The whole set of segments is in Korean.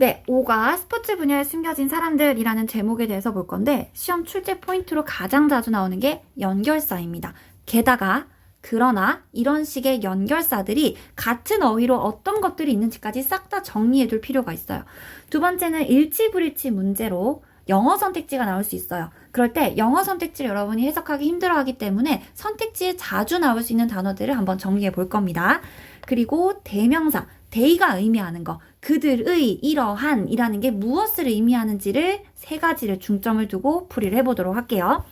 네, 5가 스포츠 분야에 숨겨진 사람들이라는 제목에 대해서 볼 건데 시험 출제 포인트로 가장 자주 나오는 게 연결사입니다. 게다가 그러나 이런 식의 연결사들이 같은 어휘로 어떤 것들이 있는지까지 싹 다 정리해 둘 필요가 있어요. 두 번째는 일치불일치 문제로 영어 선택지가 나올 수 있어요. 그럴 때 영어 선택지를 여러분이 해석하기 힘들어 하기 때문에 선택지에 자주 나올 수 있는 단어들을 한번 정리해 볼 겁니다. 그리고 대명사, they가 의미하는 거, 그들의 이러한 이라는 게 무엇을 의미하는지를 세 가지를 중점을 두고 풀이를 해보도록 할게요.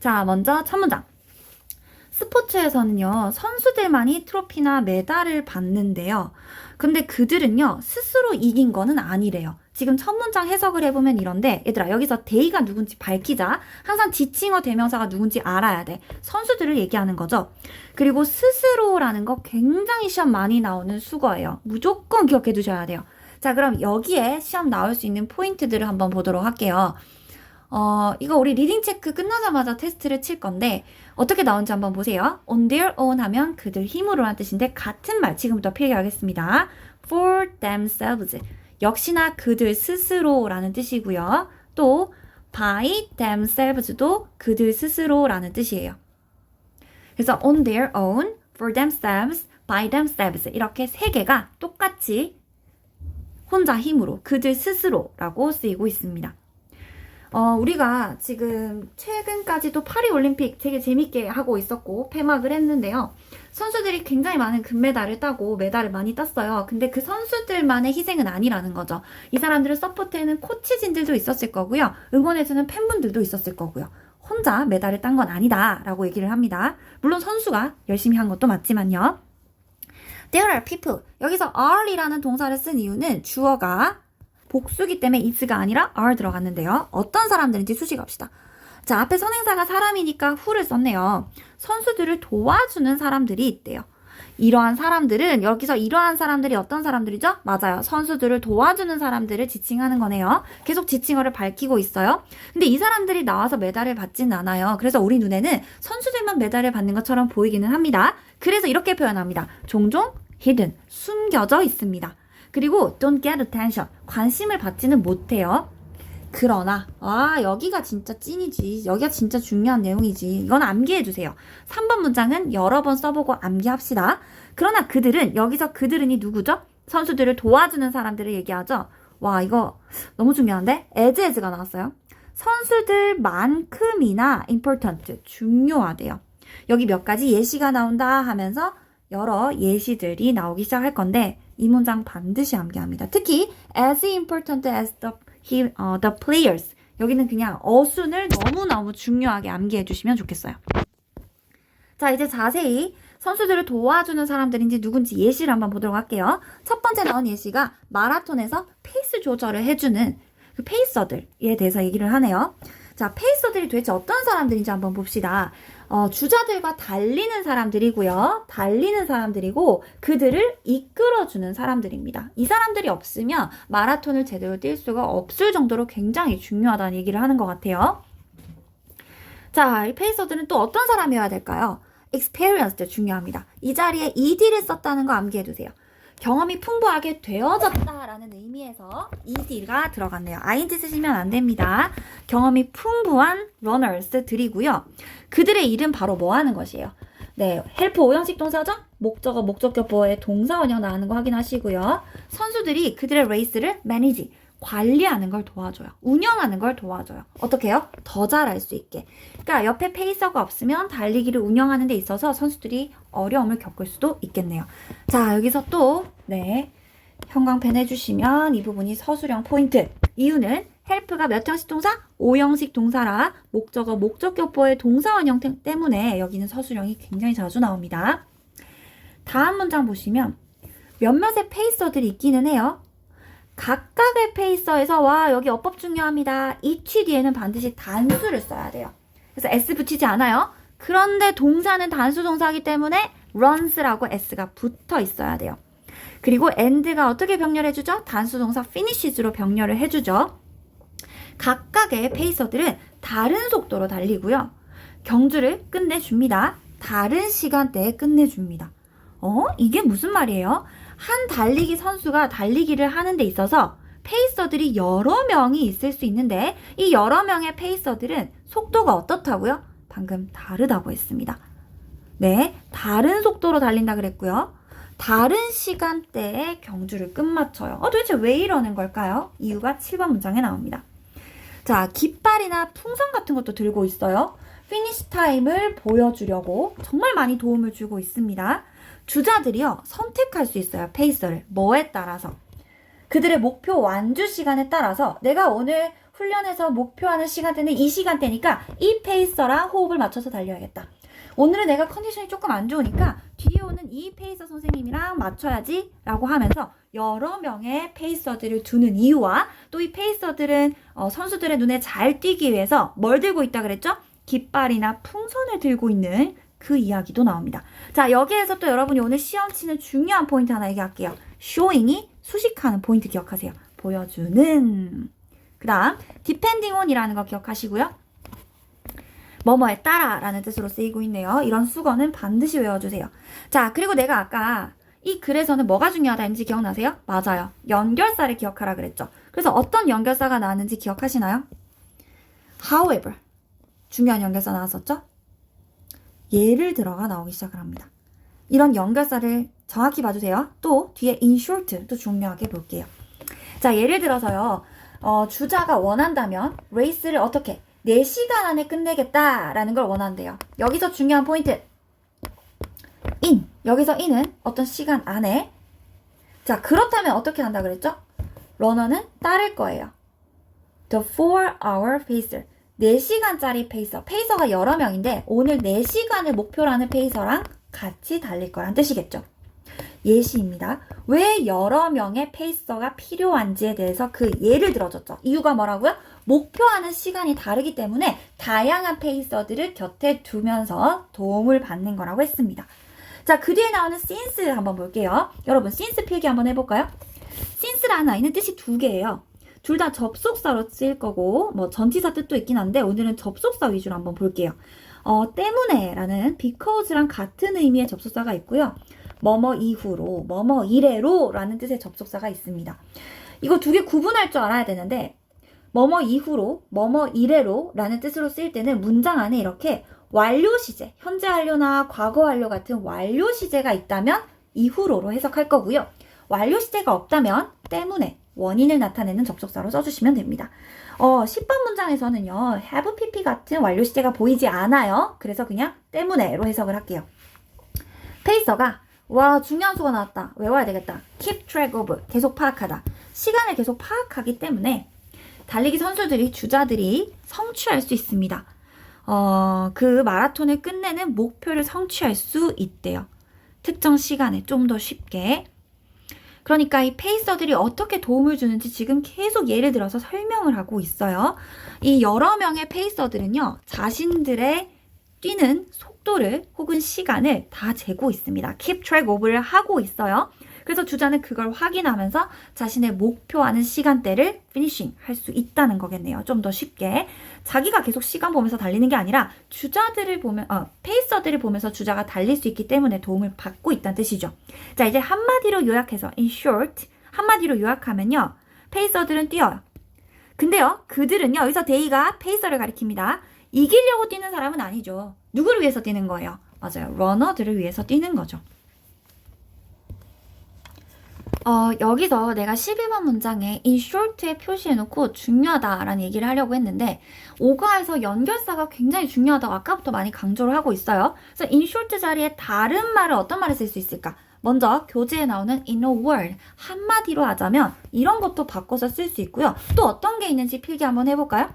자, 먼저 첫 문장. 스포츠에서는요, 선수들만이 트로피나 메달을 받는데요. 근데 그들은요, 스스로 이긴 거는 아니래요. 지금 첫 문장 해석을 해보면 이런데, 얘들아, 여기서 데이가 누군지 밝히자. 항상 지칭어 대명사가 누군지 알아야 돼. 선수들을 얘기하는 거죠. 그리고 스스로라는 거 굉장히 시험 많이 나오는 수거예요. 무조건 기억해 두셔야 돼요. 자, 그럼 여기에 시험 나올 수 있는 포인트들을 한번 보도록 할게요. 어, 이거 우리 리딩 체크 끝나자마자 테스트를 칠 건데, 어떻게 나온지 한번 보세요. on their own 하면 그들 힘으로 라는 뜻인데, 같은 말 지금부터 필기하겠습니다. for themselves. 역시나 그들 스스로라는 뜻이고요. 또, by themselves도 그들 스스로라는 뜻이에요. 그래서 on their own, for themselves, by themselves. 이렇게 세 개가 똑같이 혼자 힘으로, 그들 스스로라고 쓰이고 있습니다. 어, 우리가 지금 최근까지도 파리 올림픽 되게 재밌게 하고 있었고 폐막을 했는데요. 선수들이 굉장히 많은 금메달을 따고 메달을 많이 땄어요. 근데 그 선수들만의 희생은 아니라는 거죠. 이 사람들을 서포트에는 코치진들도 있었을 거고요. 응원해주는 팬분들도 있었을 거고요. 혼자 메달을 딴 건 아니다 라고 얘기를 합니다. 물론 선수가 열심히 한 것도 맞지만요. There are people. 여기서 are이라는 동사를 쓴 이유는 주어가 복수기 때문에 is가 아니라 are 들어갔는데요. 어떤 사람들인지 수식합시다. 자, 앞에 선행사가 사람이니까 who를 썼네요. 선수들을 도와주는 사람들이 있대요. 이러한 사람들은 여기서 이러한 사람들이 어떤 사람들이죠? 맞아요. 선수들을 도와주는 사람들을 지칭하는 거네요. 계속 지칭어를 밝히고 있어요. 근데 이 사람들이 나와서 메달을 받지는 않아요. 그래서 우리 눈에는 선수들만 메달을 받는 것처럼 보이기는 합니다. 그래서 이렇게 표현합니다. 종종 hidden, 숨겨져 있습니다. 그리고 don't get attention, 관심을 받지는 못해요. 그러나 아 여기가 진짜 찐이지. 여기가 진짜 중요한 내용이지. 이건 암기해 주세요. 3번 문장은 여러 번 써보고 암기합시다. 그러나 그들은 여기서 그들은이 누구죠? 선수들을 도와주는 사람들을 얘기하죠. 와 이거 너무 중요한데? as as가 나왔어요. 선수들만큼이나 important 중요하대요. 여기 몇 가지 예시가 나온다 하면서 여러 예시들이 나오기 시작할 건데 이 문장 반드시 암기합니다. 특히 as important as the, he, 어, the players 여기는 그냥 어순을 너무너무 중요하게 암기해 주시면 좋겠어요. 자 이제 자세히 선수들을 도와주는 사람들인지 누군지 예시를 한번 보도록 할게요. 첫 번째 나온 예시가 마라톤에서 페이스 조절을 해주는 그 페이서들에 대해서 얘기를 하네요. 자, 페이서들이 도대체 어떤 사람들인지 한번 봅시다. 어, 주자들과 달리는 사람들이고요. 달리는 사람들이고 그들을 이끌어주는 사람들입니다. 이 사람들이 없으면 마라톤을 제대로 뛸 수가 없을 정도로 굉장히 중요하다는 얘기를 하는 것 같아요. 자, 이 페이서들은 또 어떤 사람이어야 될까요? experienced 중요합니다. 이 자리에 ed를 썼다는 거 암기해 두세요. 경험이 풍부하게 되어졌다라는 의미에서 ed가 들어갔네요. ing 쓰시면 안 됩니다. 경험이 풍부한 runners 들이고요. 그들의 일은 바로 뭐 하는 것이에요? 네, 헬프 오형식 동사죠? 목적어, 목적격보에 동사 원형 나오는 거 확인하시고요. 선수들이 그들의 레이스를 manage, 관리하는 걸 도와줘요. 운영하는 걸 도와줘요. 어떻게 해요? 더 잘할 수 있게. 그러니까 옆에 페이서가 없으면 달리기를 운영하는 데 있어서 선수들이 어려움을 겪을 수도 있겠네요. 자, 여기서 또, 네. 형광펜 해주시면 이 부분이 서술형 포인트. 이유는 헬프가 몇 형식 동사? 5형식 동사라 목적어, 목적격보의 동사 원형 때문에 여기는 서술형이 굉장히 자주 나옵니다. 다음 문장 보시면 몇몇의 페이서들이 있기는 해요. 각각의 페이서에서 와 여기 어법 중요합니다. each 뒤에는 반드시 단수를 써야 돼요. 그래서 s 붙이지 않아요. 그런데 동사는 단수 동사이기 때문에 runs라고 s가 붙어 있어야 돼요. 그리고 end가 어떻게 병렬해주죠? 단수 동사 finishes로 병렬을 해주죠. 각각의 페이서들은 다른 속도로 달리고요. 경주를 끝내줍니다. 다른 시간대에 끝내줍니다. 어? 이게 무슨 말이에요? 한 달리기 선수가 달리기를 하는 데 있어서 페이서들이 여러 명이 있을 수 있는데 이 여러 명의 페이서들은 속도가 어떻다고요? 방금 다르다고 했습니다. 네, 다른 속도로 달린다 그랬고요. 다른 시간대에 경주를 끝마쳐요. 어, 도대체 왜 이러는 걸까요? 이유가 7번 문장에 나옵니다. 자, 깃발이나 풍선 같은 것도 들고 있어요. 피니시 타임을 보여주려고 정말 많이 도움을 주고 있습니다. 주자들이요, 선택할 수 있어요. 페이서를. 뭐에 따라서. 그들의 목표 완주 시간에 따라서 내가 오늘 훈련에서 목표하는 시간대는 이 시간대니까 이 페이서랑 호흡을 맞춰서 달려야겠다. 오늘은 내가 컨디션이 조금 안 좋으니까 뒤에 오는 이 페이서 선생님이랑 맞춰야지 라고 하면서 여러 명의 페이서들을 두는 이유와 또 이 페이서들은 어, 선수들의 눈에 잘 띄기 위해서 뭘 들고 있다 그랬죠? 깃발이나 풍선을 들고 있는 그 이야기도 나옵니다. 자, 여기에서 또 여러분이 오늘 시험 치는 중요한 포인트 하나 얘기할게요. showing이 수식하는 포인트 기억하세요. 보여주는. 그 다음, depending on이라는 거 기억하시고요. 뭐뭐에 따라 라는 뜻으로 쓰이고 있네요. 이런 수거는 반드시 외워주세요. 자, 그리고 내가 아까 이 글에서는 뭐가 중요하다 했는지 기억나세요? 맞아요. 연결사를 기억하라 그랬죠. 그래서 어떤 연결사가 나왔는지 기억하시나요? However. 중요한 연결사 나왔었죠? 예를 들어가 나오기 시작을 합니다. 이런 연결사를 정확히 봐주세요. 또 뒤에 in short 또 중요하게 볼게요. 자, 예를 들어서요. 어, 주자가 원한다면 레이스를 어떻게 4시간 안에 끝내겠다라는 걸 원한대요. 여기서 중요한 포인트. in. 여기서 in은 어떤 시간 안에. 자, 그렇다면 어떻게 한다 그랬죠? 러너는 따를 거예요. The 4-hour pacer. 4시간짜리 페이서. 페이서가 여러 명인데 오늘 4시간을 목표로 하는 페이서랑 같이 달릴 거란 뜻이겠죠. 예시입니다. 왜 여러 명의 페이서가 필요한지에 대해서 그 예를 들어줬죠. 이유가 뭐라고요? 목표하는 시간이 다르기 때문에 다양한 페이서들을 곁에 두면서 도움을 받는 거라고 했습니다. 자, 그 뒤에 나오는 since 한번 볼게요. 여러분, since 필기 한번 해볼까요? since라는 아이는 뜻이 두 개예요. 둘 다 접속사로 쓰일 거고, 뭐, 전치사 뜻도 있긴 한데, 오늘은 접속사 위주로 한번 볼게요. 어, 때문에 라는 because랑 같은 의미의 접속사가 있고요. 뭐뭐 이후로, 뭐뭐 이래로 라는 뜻의 접속사가 있습니다. 이거 두 개 구분할 줄 알아야 되는데, 뭐뭐 이후로, 뭐뭐 이래로 라는 뜻으로 쓰일 때는 문장 안에 이렇게 완료 시제, 현재 완료나 과거 완료 같은 완료 시제가 있다면 이후로로 해석할 거고요. 완료 시제가 없다면 때문에 원인을 나타내는 접속사로 써주시면 됩니다. 어, 10번 문장에서는요, have pp 같은 완료 시제가 보이지 않아요. 그래서 그냥 때문에로 해석을 할게요. 페이서가 와 중요한 수가 나왔다. 외워야 되겠다. keep track of 계속 파악하다. 시간을 계속 파악하기 때문에 달리기 선수들이 주자들이 성취할 수 있습니다. 어, 그 마라톤을 끝내는 목표를 성취할 수 있대요. 특정 시간에 좀 더 쉽게. 그러니까 이 페이서들이 어떻게 도움을 주는지 지금 계속 예를 들어서 설명을 하고 있어요. 이 여러 명의 페이서들은요, 자신들의 뛰는 속도를 혹은 시간을 다 재고 있습니다. keep track of를 하고 있어요. 그래서 주자는 그걸 확인하면서 자신의 목표하는 시간대를 피니싱 할 수 있다는 거겠네요. 좀 더 쉽게. 자기가 계속 시간 보면서 달리는 게 아니라 주자들을 보면, 어, 페이서들을 보면서 주자가 달릴 수 있기 때문에 도움을 받고 있다는 뜻이죠. 자, 이제 한마디로 요약해서, in short, 한마디로 요약하면요. 페이서들은 뛰어요. 근데요, 그들은요, 여기서 데이가 페이서를 가리킵니다. 이기려고 뛰는 사람은 아니죠. 누구를 위해서 뛰는 거예요? 맞아요. 러너들을 위해서 뛰는 거죠. 어, 여기서 내가 11번 문장에 in short에 표시해놓고 중요하다라는 얘기를 하려고 했는데, 오가에서 연결사가 굉장히 중요하다고 아까부터 많이 강조를 하고 있어요. 그래서 in short 자리에 다른 말을 어떤 말을 쓸 수 있을까? 먼저 교재에 나오는 in a word 한마디로 하자면 이런 것도 바꿔서 쓸 수 있고요. 또 어떤 게 있는지 필기 한번 해볼까요?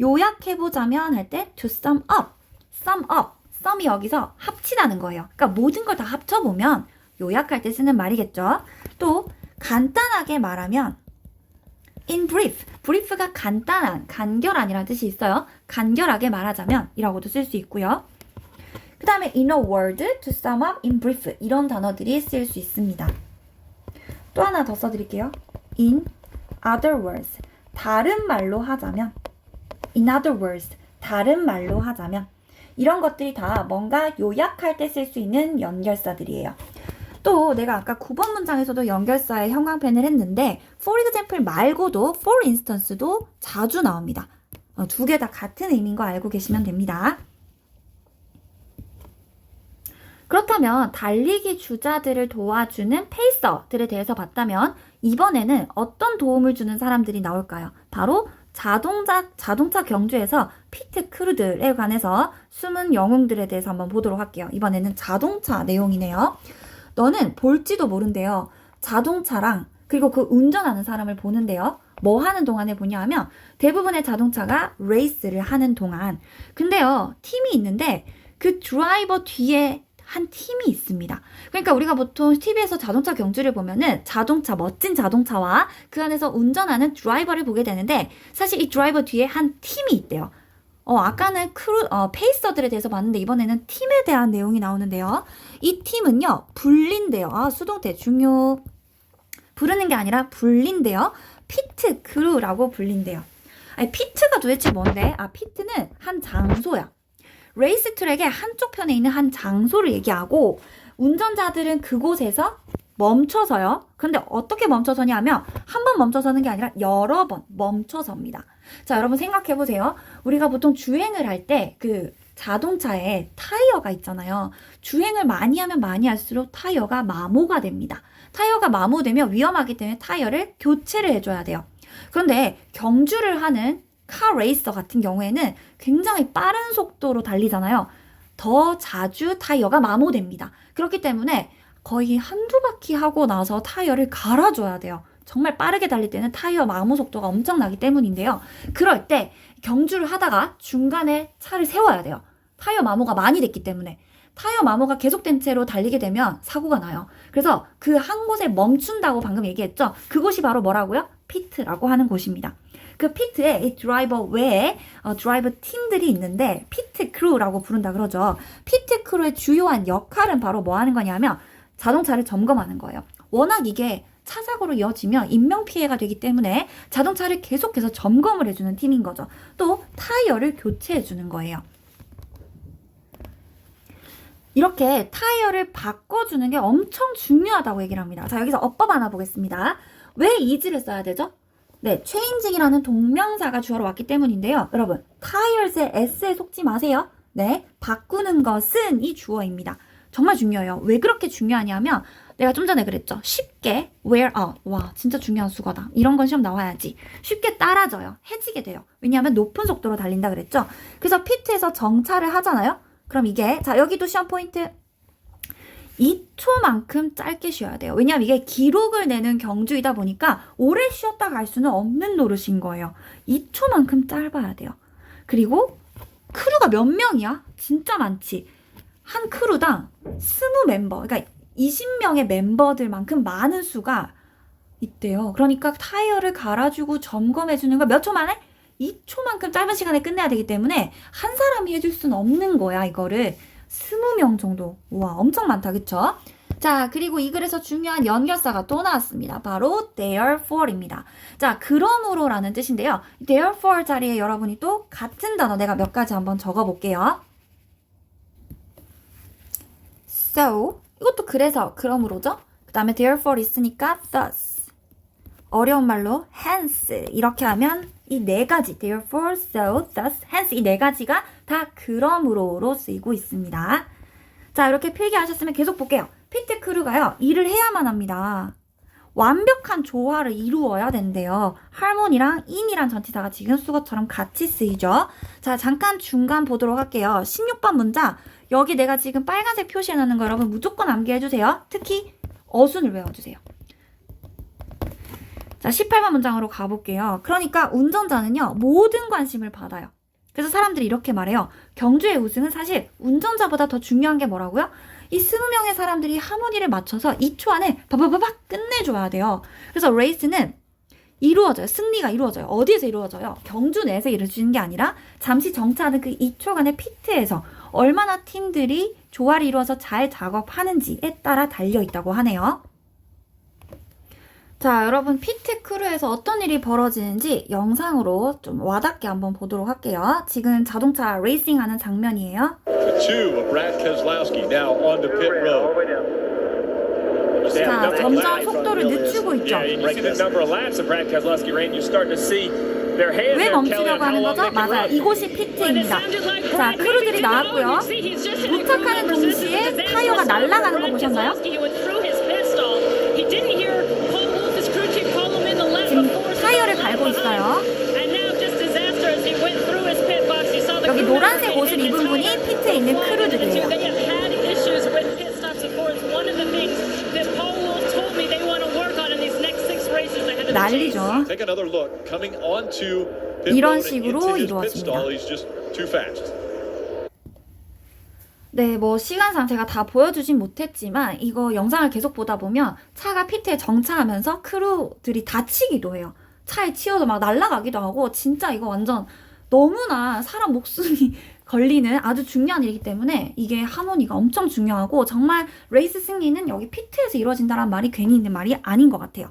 요약해보자면 할 때 to sum up, sum up, sum이 여기서 합치다는 거예요. 그러니까 모든 걸 다 합쳐보면 요약할 때 쓰는 말이겠죠. 또 간단하게 말하면 in brief, brief가 간단한, 간결한이라는 뜻이 있어요. 간결하게 말하자면 이라고도 쓸 수 있고요. 그 다음에 in a word, to sum up, in brief 이런 단어들이 쓰일 수 있습니다. 또 하나 더 써드릴게요. in other words, 다른 말로 하자면 in other words, 다른 말로 하자면 이런 것들이 다 뭔가 요약할 때 쓸 수 있는 연결사들이에요. 또 내가 아까 9번 문장에서도 연결사에 형광펜을 했는데 for example 말고도 for instance도 자주 나옵니다. 어, 두개 다 같은 의미인 거 알고 계시면 됩니다. 그렇다면 달리기 주자들을 도와주는 페이서들에 대해서 봤다면 이번에는 어떤 도움을 주는 사람들이 나올까요? 바로 자동차, 자동차 경주에서 피트 크루들에 관해서 숨은 영웅들에 대해서 한번 보도록 할게요. 이번에는 자동차 내용이네요. 너는 볼지도 모른대요. 자동차랑 그리고 그 운전하는 사람을 보는데요. 뭐 하는 동안에 보냐 하면 대부분의 자동차가 레이스를 하는 동안. 근데요, 팀이 있는데 그 드라이버 뒤에 한 팀이 있습니다. 그러니까 우리가 보통 TV에서 자동차 경주를 보면은 자동차, 멋진 자동차와 그 안에서 운전하는 드라이버를 보게 되는데 사실 이 드라이버 뒤에 한 팀이 있대요. 어, 아까는 크루, 어, 페이서들에 대해서 봤는데 이번에는 팀에 대한 내용이 나오는데요. 이 팀은요, 불린대요. 아, 수동태 중요. 부르는 게 아니라 불린대요. 피트 크루라고 불린대요. 아니, 피트가 도대체 뭔데? 아, 피트는 한 장소야. 레이스 트랙의 한쪽 편에 있는 한 장소를 얘기하고 운전자들은 그곳에서 멈춰서요. 근데 어떻게 멈춰서냐 하면 한 번 멈춰서는 게 아니라 여러 번 멈춰섭니다. 자, 여러분 생각해 보세요. 우리가 보통 주행을 할 때 그 자동차에 타이어가 있잖아요. 주행을 많이 하면 많이 할수록 타이어가 마모가 됩니다. 타이어가 마모되면 위험하기 때문에 타이어를 교체를 해줘야 돼요. 그런데 경주를 하는 카 레이서 같은 경우에는 굉장히 빠른 속도로 달리잖아요. 더 자주 타이어가 마모됩니다. 그렇기 때문에 거의 한두 바퀴 하고 나서 타이어를 갈아줘야 돼요. 정말 빠르게 달릴 때는 타이어 마모 속도가 엄청나기 때문인데요. 그럴 때 경주를 하다가 중간에 차를 세워야 돼요. 타이어 마모가 많이 됐기 때문에. 타이어 마모가 계속된 채로 달리게 되면 사고가 나요. 그래서 그 한 곳에 멈춘다고 방금 얘기했죠? 그곳이 바로 뭐라고요? 피트라고 하는 곳입니다. 그 피트에 이 드라이버 외에 어, 드라이버 팀들이 있는데 피트 크루라고 부른다 그러죠. 피트 크루의 주요한 역할은 바로 뭐 하는 거냐면 자동차를 점검하는 거예요. 워낙 이게 차 사고로 이어지면 인명 피해가 되기 때문에 자동차를 계속해서 점검을 해주는 팀인 거죠. 또 타이어를 교체해 주는 거예요. 이렇게 타이어를 바꿔주는 게 엄청 중요하다고 얘기를 합니다. 자, 여기서 어법 하나 보겠습니다. 왜 이즈를 써야 되죠? 네, 체인징이라는 동명사가 주어로 왔기 때문인데요. 여러분, 타이어스의 S에 속지 마세요. 네, 바꾸는 것은 이 주어입니다. 정말 중요해요. 왜 그렇게 중요하냐면 내가 좀 전에 그랬죠. 쉽게 wear out. 와, 진짜 중요한 수거다. 이런 건 시험 나와야지. 쉽게 따라져요. 해지게 돼요. 왜냐하면 높은 속도로 달린다 그랬죠. 그래서 피트에서 정차를 하잖아요. 그럼 이게 자 여기도 시험 포인트 2초만큼 짧게 쉬어야 돼요. 왜냐하면 이게 기록을 내는 경주이다 보니까 오래 쉬었다 갈 수는 없는 노릇인 거예요. 2초만큼 짧아야 돼요. 그리고 크루가 몇 명이야? 진짜 많지. 한 크루당 20멤버, 그러니까 20명의 멤버들만큼 많은 수가 있대요. 그러니까 타이어를 갈아주고 점검해주는 거 몇 초 만에? 2초만큼 짧은 시간에 끝내야 되기 때문에 한 사람이 해줄 수는 없는 거야, 이거를. 20명 정도. 우와, 엄청 많다, 그쵸? 자, 그리고 이 글에서 중요한 연결사가 또 나왔습니다. 바로 therefore입니다. 자, 그러므로라는 뜻인데요. therefore 자리에 여러분이 또 같은 단어 내가 몇 가지 한번 적어 볼게요. So, 이것도 그래서, 그러므로죠? 그 다음에 therefore 있으니까 thus. 어려운 말로 hence. 이렇게 하면 이 네 가지, therefore, so, thus, hence 이 네 가지가 다 그러므로로 쓰이고 있습니다. 자, 이렇게 필기하셨으면 계속 볼게요. 피트 크루가요, 일을 해야만 합니다. 완벽한 조화를 이루어야 된대요. 할머니랑 인이란 전치사가 지금 수거처럼 같이 쓰이죠. 자, 잠깐 중간 보도록 할게요. 16번 문장. 여기 내가 지금 빨간색 표시해놓는 거 여러분 무조건 암기해주세요. 특히 어순을 외워주세요. 자, 18번 문장으로 가볼게요. 그러니까 운전자는요, 모든 관심을 받아요. 그래서 사람들이 이렇게 말해요. 경주의 우승은 사실 운전자보다 더 중요한 게 뭐라고요? 이 20명의 사람들이 하모니를 맞춰서 2초 안에 바바바박 끝내줘야 돼요. 그래서 레이스는 이루어져요. 승리가 이루어져요. 어디에서 이루어져요? 경주 내에서 이루어지는 게 아니라 잠시 정차하는 그 2초간의 피트에서 얼마나 팀들이 조화를 이루어서 잘 작업하는지에 따라 달려 있다고 하네요. 자, 여러분 피트 크루에서 어떤 일이 벌어지는지 영상으로 좀 와닿게 한번 보도록 할게요. 지금 자동차 레이싱 하는 장면이에요. 자, 점점 속도를 늦추고 있죠. 왜 멈추려고 하는 거죠? 맞아요. 이곳이 피트입니다. 자, 크루들이 나왔고요. 도착하는 동시에 타이어가 날아가는 거 보셨나요? 지금 타이어를 갈고 있어요. 여기 노란색 옷을 입은 분이 피트에 있는 크루들이에요. 난리죠. 이런 식으로 이루어집니다. 네, 뭐 시간상 제가 다 보여주진 못했지만 이거 영상을 계속 보다 보면 차가 피트에 정차하면서 크루들이 다치기도 해요. 차에 치여서 막 날아가기도 하고 진짜 이거 완전 너무나 사람 목숨이 걸리는 아주 중요한 일이기 때문에 이게 하모니가 엄청 중요하고 정말 레이스 승리는 여기 피트에서 이루어진다는 말이 괜히 있는 말이 아닌 것 같아요.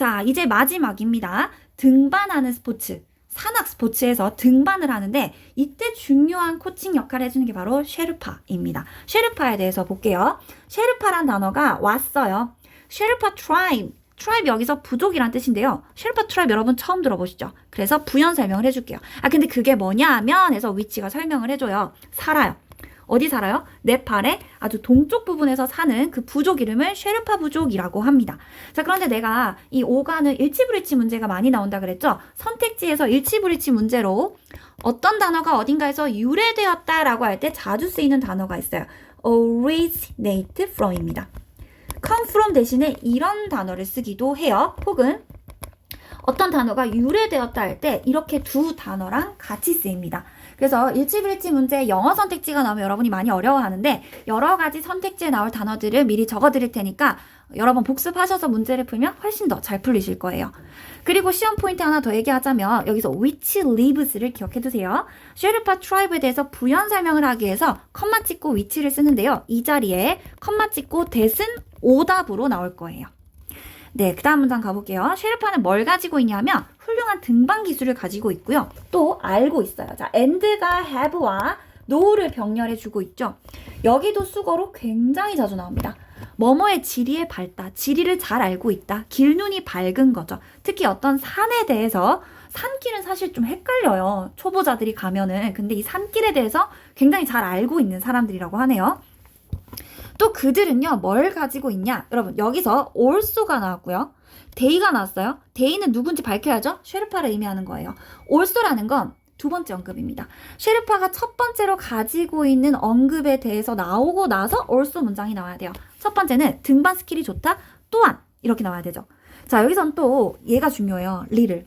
자, 이제 마지막입니다. 등반하는 스포츠. 산악 스포츠에서 등반을 하는데 이때 중요한 코칭 역할을 해주는 게 바로 쉐르파입니다. 쉐르파에 대해서 볼게요. 쉐르파란 단어가 왔어요. 쉐르파 트라이브. 트라이브 여기서 부족이란 뜻인데요. 쉐르파 트라이브 여러분 처음 들어보시죠? 그래서 부연 설명을 해줄게요. 아 근데 그게 뭐냐 하면 해서 위치가 설명을 해줘요. 살아요. 어디 살아요? 네팔의 아주 동쪽 부분에서 사는 그 부족 이름을 쉐르파 부족이라고 합니다. 자, 그런데 내가 이 5가는 일치불일치 문제가 많이 나온다 그랬죠? 선택지에서 일치불일치 문제로 어떤 단어가 어딘가에서 유래되었다라고 할 때 자주 쓰이는 단어가 있어요. originate from입니다. come from 대신에 이런 단어를 쓰기도 해요. 혹은 어떤 단어가 유래되었다 할 때 이렇게 두 단어랑 같이 쓰입니다. 그래서 일치불일치 문제 영어 선택지가 나오면 여러분이 많이 어려워하는데 여러 가지 선택지에 나올 단어들을 미리 적어드릴 테니까 여러 번 복습하셔서 문제를 풀면 훨씬 더 잘 풀리실 거예요. 그리고 시험 포인트 하나 더 얘기하자면 여기서 which lives를 기억해 두세요. 쉐르파 트라이브에 대해서 부연 설명을 하기 위해서 컴마 찍고 which를 쓰는데요. 이 자리에 컴마 찍고 that은 오답으로 나올 거예요. 네, 그 다음 문장 가볼게요. 쉐르파는 뭘 가지고 있냐면 훌륭한 등반 기술을 가지고 있고요. 또 알고 있어요. 자, and가 have와 know를 병렬해 주고 있죠. 여기도 수거로 굉장히 자주 나옵니다. 뭐뭐의 지리에 밝다, 지리를 잘 알고 있다, 길눈이 밝은 거죠. 특히 어떤 산에 대해서 산길은 사실 좀 헷갈려요. 초보자들이 가면은. 근데 이 산길에 대해서 굉장히 잘 알고 있는 사람들이라고 하네요. 또 그들은요, 뭘 가지고 있냐? 여러분, 여기서 also가 나왔고요. 데이가 나왔어요. 데이는 누군지 밝혀야죠? 쉐르파를 의미하는 거예요. also라는 건 두 번째 언급입니다. 쉐르파가 첫 번째로 가지고 있는 언급에 대해서 나오고 나서 also 문장이 나와야 돼요. 첫 번째는 등반 스킬이 좋다. 또한 이렇게 나와야 되죠. 자, 여기선 또 얘가 중요해요. 리를.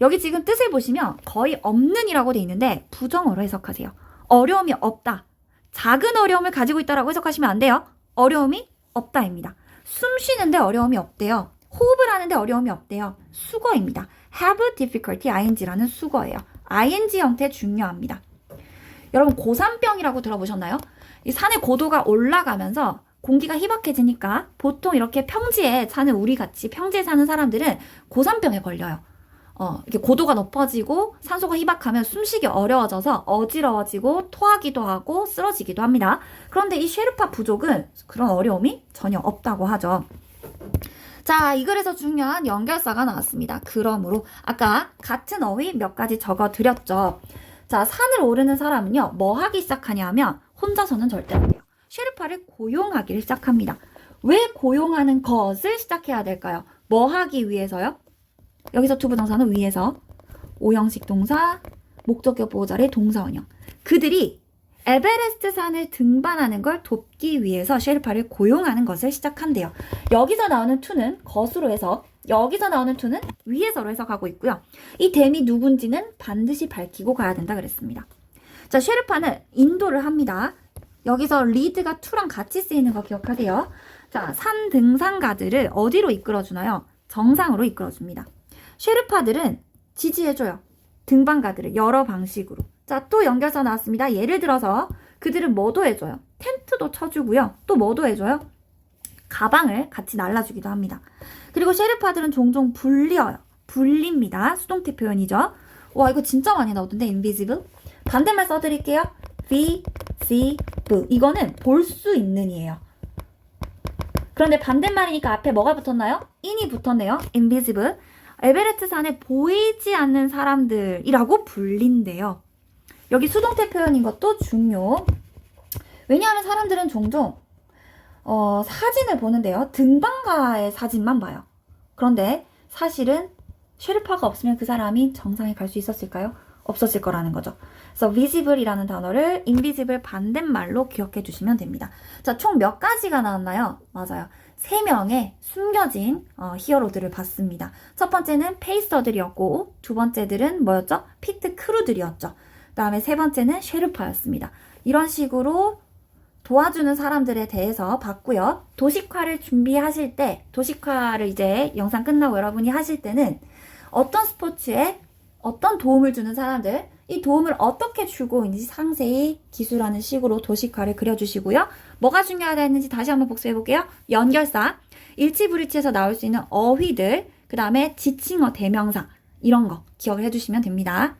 여기 지금 뜻을 보시면 거의 없는이라고 돼 있는데 부정어로 해석하세요. 어려움이 없다. 작은 어려움을 가지고 있다라고 해석하시면 안 돼요. 어려움이 없다입니다. 숨 쉬는데 어려움이 없대요. 호흡을 하는데 어려움이 없대요. 수거입니다. have difficulty ing라는 수거예요. ing 형태 중요합니다. 여러분 고산병이라고 들어보셨나요? 이 산의 고도가 올라가면서 공기가 희박해지니까 보통 이렇게 평지에 사는 우리 같이 평지에 사는 사람들은 고산병에 걸려요. 어, 이렇게 고도가 높아지고 산소가 희박하면 숨쉬기 어려워져서 어지러워지고 토하기도 하고 쓰러지기도 합니다. 그런데 이 쉐르파 부족은 그런 어려움이 전혀 없다고 하죠. 자, 이 글에서 중요한 연결사가 나왔습니다. 그러므로 아까 같은 어휘 몇 가지 적어 드렸죠. 자, 산을 오르는 사람은요, 뭐 하기 시작하냐면 혼자서는 절대 안 돼요. 쉐르파를 고용하기를 시작합니다. 왜 고용하는 것을 시작해야 될까요? 뭐 하기 위해서요? 여기서 투부정사는 위에서 오형식 동사, 목적격 보호자의 동사 원형. 그들이 에베레스트 산을 등반하는 걸 돕기 위해서 쉐르파를 고용하는 것을 시작한대요. 여기서 나오는 to는 것으로 해서 여기서 나오는 to는 위에서로 해석하고 있고요. 이 댐이 누군지는 반드시 밝히고 가야 된다 그랬습니다. 자, 쉐르파는 인도를 합니다. 여기서 리드가 to랑 같이 쓰이는 거 기억하세요. 자, 산 등산가들을 어디로 이끌어주나요? 정상으로 이끌어줍니다. 쉐르파들은 지지해줘요. 등반가들을 여러 방식으로. 자, 또 연결사 나왔습니다. 예를 들어서 그들은 뭐도 해줘요? 텐트도 쳐주고요. 또 뭐도 해줘요? 가방을 같이 날라주기도 합니다. 그리고 쉐르파들은 종종 불려요. 불립니다. 수동태 표현이죠. 와, 이거 진짜 많이 나오던데, invisible. 반대말 써드릴게요. visible. 이거는 볼 수 있는이에요. 그런데 반대말이니까 앞에 뭐가 붙었나요? in이 붙었네요. invisible. 에베레스트 산에 보이지 않는 사람들이라고 불린대요. 여기 수동태 표현인 것도 중요. 왜냐하면 사람들은 종종 어, 사진을 보는데요. 등반가의 사진만 봐요. 그런데 사실은 쉐르파가 없으면 그 사람이 정상에 갈 수 있었을까요? 없었을 거라는 거죠. 그래서 visible이라는 단어를 invisible 반대말로 기억해 주시면 됩니다. 자, 총 몇 가지가 나왔나요? 맞아요. 세 명의 숨겨진 어, 히어로들을 봤습니다. 첫 번째는 페이서들이었고, 두 번째들은 뭐였죠? 피트 크루들이었죠. 그 다음에 세 번째는 쉐르파였습니다. 이런 식으로 도와주는 사람들에 대해서 봤고요. 도식화를 준비하실 때, 도식화를 이제 영상 끝나고 여러분이 하실 때는 어떤 스포츠에 어떤 도움을 주는 사람들, 이 도움을 어떻게 주고 있는지 상세히 기술하는 식으로 도식화를 그려주시고요. 뭐가 중요하다는지 다시 한번 복습해 볼게요. 연결사, 일치불일치에서 나올 수 있는 어휘들, 그 다음에 지칭어, 대명사, 이런 거 기억을 해주시면 됩니다.